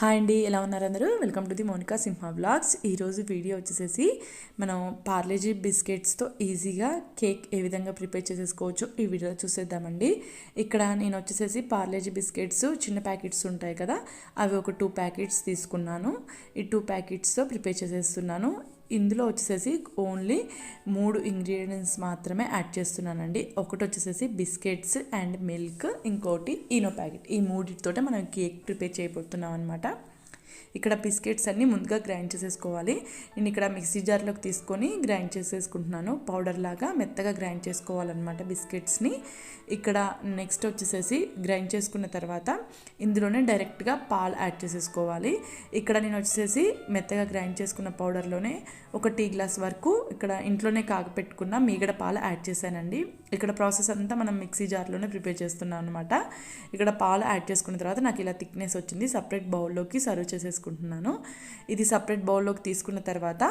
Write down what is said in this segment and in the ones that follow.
Hi అండి ఎలా ఉన్నారు అందరూ? Welcome to the Monika Simha blogs ఈరోజు వీడియో వచ్చేసేసి మనం పార్లేజీ బిస్కెట్స్తో ఈజీగా కేక్ ఏ విధంగా ప్రిపేర్ చేసేసుకోవచ్చు ఈ వీడియో చూసేద్దామండి. ఇక్కడ నేను వచ్చేసేసి పార్లేజీ బిస్కెట్స్ చిన్న ప్యాకెట్స్ ఉంటాయి కదా అవి ఒక టూ ప్యాకెట్స్ తీసుకున్నాను. ఈ టూ ప్యాకెట్స్తో ప్రిపేర్ చేసేస్తున్నాను. ఇందులో వచ్చేసేసి ఓన్లీ మూడు ఇంగ్రీడియంట్స్ మాత్రమే యాడ్ చేస్తున్నానండి. ఒకటి వచ్చేసేసి బిస్కెట్స్ అండ్ మిల్క్ ఇంకోటి ఈనో ప్యాకెట్. ఈ మూడితోటే మనం కేక్ ప్రిపేర్ చేయబోతున్నాం అనమాట ఇక్కడ బిస్కెట్స్ అన్నీ ముందుగా గ్రైండ్ చేసేసుకోవాలి. నేను ఇక్కడ మిక్సీ జార్లోకి తీసుకొని గ్రైండ్ చేసేసుకుంటున్నాను. పౌడర్ లాగా మెత్తగా గ్రైండ్ చేసుకోవాలన్నమాట బిస్కెట్స్ని. ఇక్కడ నెక్స్ట్ వచ్చేసేసి గ్రైండ్ చేసుకున్న తర్వాత ఇందులోనే డైరెక్ట్గా పాలు యాడ్ చేసేసుకోవాలి. ఇక్కడ నేను వచ్చేసి మెత్తగా గ్రైండ్ చేసుకున్న పౌడర్లోనే ఒక టీ గ్లాస్ వరకు ఇక్కడ ఇంట్లోనే కాగపెట్టుకున్న మీగడ పాలు యాడ్ చేశానండి. ఇక్కడ ప్రాసెస్ అంతా మనం మిక్సీ జార్లోనే ప్రిపేర్ చేస్తున్నాం అనమాట ఇక్కడ పాలు యాడ్ చేసుకున్న తర్వాత నాకు ఇలా థిక్నెస్ వచ్చింది. సపరేట్ బౌల్లోకి సర్వ్ చేసేసుకుంటున్నాను. ఇది సపరేట్ బౌల్లోకి తీసుకున్న తర్వాత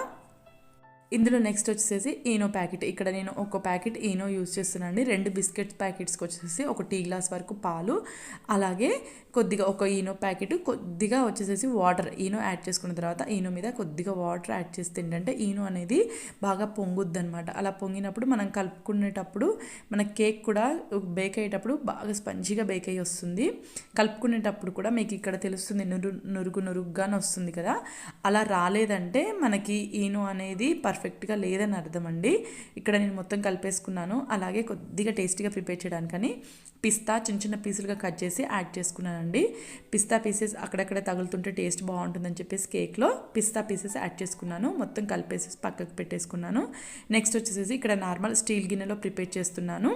ఇందులో నెక్స్ట్ వచ్చేసి ఈనో ప్యాకెట్ ఇక్కడ నేను ఒక ప్యాకెట్ ఈనో యూజ్ చేస్తున్నానండి. రెండు బిస్కెట్ ప్యాకెట్స్కి వచ్చేసి ఒక టీ గ్లాస్ వరకు పాలు అలాగే కొద్దిగా ఒక ఈనో ప్యాకెట్ కొద్దిగా వచ్చేసేసి వాటర్ ఈనో యాడ్ చేసుకున్న తర్వాత ఈనో మీద కొద్దిగా వాటర్ యాడ్ చేస్తే ఏంటంటే ఈనో అనేది బాగా పొంగుద్ది అనమాట అలా పొంగినప్పుడు మనం కలుపుకునేటప్పుడు మన కేక్ కూడా బేక్ అయ్యేటప్పుడు బాగా స్పంజిగా బేక్ అయ్యి వస్తుంది. కలుపుకునేటప్పుడు కూడా మీకు ఇక్కడ తెలుస్తుంది నురు నురుగు నురుగ్గానే వస్తుంది కదా. అలా రాలేదంటే మనకి ఈనో అనేది పర్ఫెక్ట్గా లేదని అర్థం అండి ఇక్కడ నేను మొత్తం కలిపేసుకున్నాను. అలాగే కొద్దిగా టేస్టీగా ప్రిపేర్ చేయడానికని పిస్తా చిన్న చిన్న పీసులుగా కట్ చేసి యాడ్ చేసుకున్నానండి. పిస్తా పీసెస్ అక్కడక్కడ తగులుతుంటే టేస్ట్ బాగుంటుందని చెప్పేసి కేక్లో పిస్తా పీసెస్ యాడ్ చేసుకున్నాను. మొత్తం కలిపేసి పక్కకు పెట్టేసుకున్నాను. నెక్స్ట్ వచ్చేసి ఇక్కడ నార్మల్ స్టీల్ గిన్నెలో ప్రిపేర్ చేస్తున్నాను.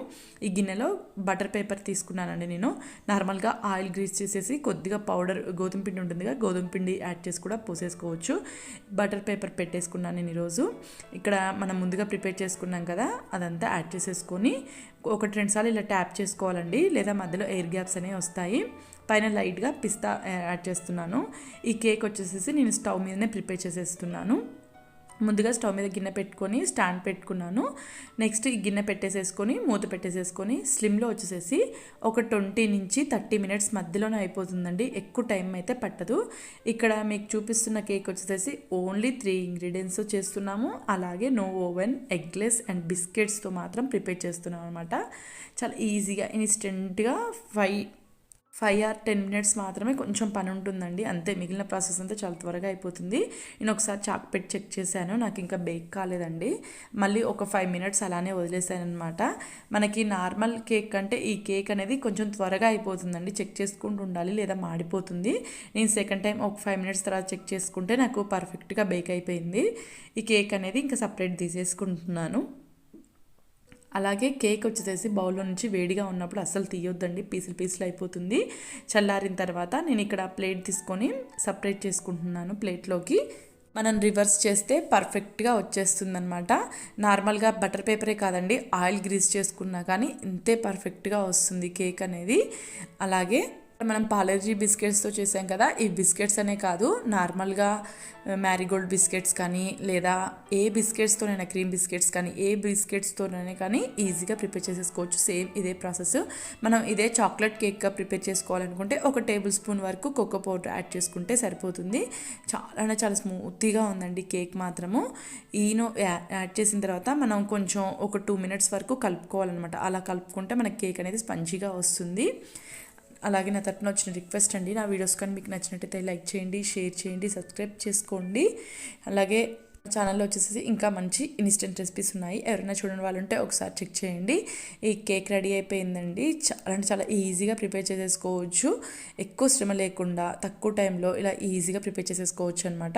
ఈ గిన్నెలో బటర్ పేపర్ తీసుకున్నానండి నేను. నార్మల్గా ఆయిల్ గ్రీస్ చేసేసి కొద్దిగా పౌడర్ గోధుమ పిండి ఉంటుందిగా గోధుమ పిండి యాడ్ చేసి కూడా పోసేసుకోవచ్చు. బటర్ పేపర్ పెట్టేసుకున్నాను నేను ఈరోజు. ఇక్కడ మనం ముందుగా ప్రిపేర్ చేసుకున్నాం కదా అదంతా యాడ్ చేసేసుకొని ఒకటి రెండు సార్లు ఇలా ట్యాప్ చేసుకోవాలండి. లేదా మధ్యలో ఎయిర్ గ్యాప్స్ అనేవి వస్తాయి. పైన లైట్గా పిస్తా యాడ్ చేస్తున్నాను. ఈ కేక్ వచ్చేసేసి నేను స్టవ్ మీదనే ప్రిపేర్ చేసేస్తున్నాను. ముందుగా స్టవ్ మీద గిన్నె పెట్టుకొని స్టాండ్ పెట్టుకున్నాను. నెక్స్ట్ ఈ గిన్నె పెట్టేసేసుకొని మూత పెట్టేసేసుకొని స్లిమ్లో వచ్చేసేసి ఒక ట్వంటీ నుంచి థర్టీ మినిట్స్ మధ్యలోనే అయిపోతుందండి. ఎక్కువ టైం అయితే పట్టదు. ఇక్కడ మీకు చూపిస్తున్న కేక్ వచ్చేసేసి ఓన్లీ త్రీ ఇంగ్రీడియంట్స్ చేస్తున్నాము. అలాగే నో ఓవెన్ ఎగ్లెస్ అండ్ బిస్కెట్స్తో మాత్రం ప్రిపేర్ చేస్తున్నాం అనమాట చాలా ఈజీగా ఇన్స్టెంట్గా five five or ten minutes మాత్రమే కొంచెం పని ఉంటుందండి. అంతే మిగిలిన ప్రాసెస్ అంతా చాలా త్వరగా అయిపోతుంది. నేను ఒకసారి చాక్ పెట్టి చెక్ చేశాను నాకు ఇంకా బేక్ కాలేదండి. మళ్ళీ ఒక ఫైవ్ మినిట్స్ అలానే వదిలేసాను అనమాట మనకి నార్మల్ కేక్ కంటే ఈ కేక్ అనేది కొంచెం త్వరగా అయిపోతుందండి. చెక్ చేసుకుంటూ ఉండాలి లేదా మాడిపోతుంది. నేను సెకండ్ టైం ఒక ఫైవ్ మినిట్స్ తర్వాత చెక్ చేసుకుంటే నాకు పర్ఫెక్ట్గా బేక్ అయిపోయింది. ఈ కేక్ అనేది ఇంకా సపరేట్ తీసేసుకుంటున్నాను. అలాగే కేక్ వచ్చేసేసి బౌల్లో నుంచి వేడిగా ఉన్నప్పుడు అస్సలు తీయొద్దండి పీసులు పీసులు అయిపోతుంది. చల్లారిన తర్వాత నేను ఇక్కడ ప్లేట్ తీసుకొని సపరేట్ చేసుకుంటున్నాను ప్లేట్లోకి. మనం రివర్స్ చేస్తే పర్ఫెక్ట్గా వచ్చేస్తుంది అనమాట నార్మల్గా బటర్ పేపరే కాదండి ఆయిల్ గ్రీస్ చేసుకున్నా కానీ ఇంతే పర్ఫెక్ట్గా వస్తుంది కేక్ అనేది. అలాగే మనం పాలర్జీ బిస్కెట్స్తో చేసాం కదా ఈ బిస్కెట్స్ అనే కాదు నార్మల్గా మ్యారీగోల్డ్ బిస్కెట్స్ కానీ లేదా ఏ బిస్కెట్స్తోనైనా క్రీమ్ బిస్కెట్స్ కానీ ఏ బిస్కెట్స్తోనైనా కానీ ఈజీగా ప్రిపేర్ చేసేసుకోవచ్చు. సేమ్ ఇదే ప్రాసెస్. మనం ఇదే చాక్లెట్ కేక్గా ప్రిపేర్ చేసుకోవాలనుకుంటే ఒక టేబుల్ స్పూన్ వరకు కోకో పౌడర్ యాడ్ చేసుకుంటే సరిపోతుంది. చాలా చాలా స్మూత్గా ఉందండి కేక్ మాత్రము. ఈనో యాడ్ చేసిన తర్వాత మనం కొంచెం ఒక టూ మినిట్స్ వరకు కలుపుకోవాలన్నమాట. అలా కలుపుకుంటే మనకి కేక్ అనేది స్పంజీగా వస్తుంది. అలాగే నా తరపున వచ్చిన రిక్వెస్ట్ అండి. నా వీడియోస్ కానీ మీకు నచ్చినట్టయితే లైక్ చేయండి షేర్ చేయండి సబ్స్క్రైబ్ చేసుకోండి. అలాగే ఛానల్లో వచ్చేసి ఇంకా మంచి ఇన్స్టెంట్ రెసిపీస్ ఉన్నాయి. ఎవరైనా చూడని వాళ్ళు ఉంటే ఒకసారి చెక్ చేయండి. ఈ కేక్ రెడీ అయిపోయిందండి. చాలా అంటే చాలా ఈజీగా ప్రిపేర్ చేసేసుకోవచ్చు. ఎక్కువ శ్రమ లేకుండా తక్కువ టైంలో ఇలా ఈజీగా ప్రిపేర్ చేసేసుకోవచ్చు అనమాట